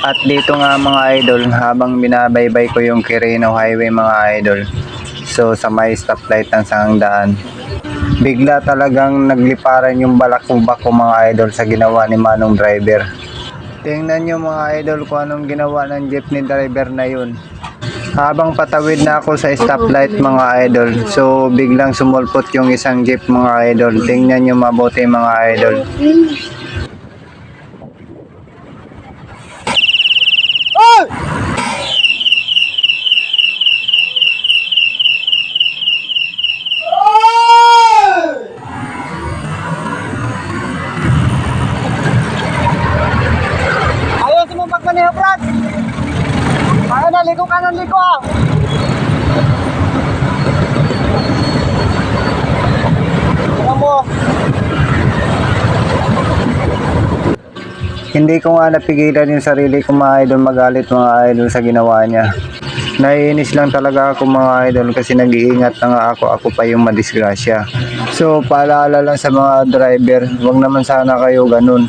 At dito nga mga idol, habang binabaybay ko yung Quirino Highway mga idol. So sa may stoplight ng sangdaan. Bigla talagang nagliparan yung balakubak ko mga idol sa ginawa ni Manong driver. Tingnan nyo mga idol kung anong ginawa ng jeepney driver na yun. Habang patawid na ako sa stoplight mga idol, so biglang sumulpot yung isang jeep mga idol. Tingnan nyo mabuti mga idol. Ayaw na, liko kanan, liko ah. Hindi ko nga napigilan yung sarili ko mga idol magalit mga idol sa ginawa niya. Naiinis lang talaga ako mga idol kasi nag-iingat na nga ako, ako pa yung madisgrasya. So paalala lang sa mga driver, wag naman sana kayo ganun.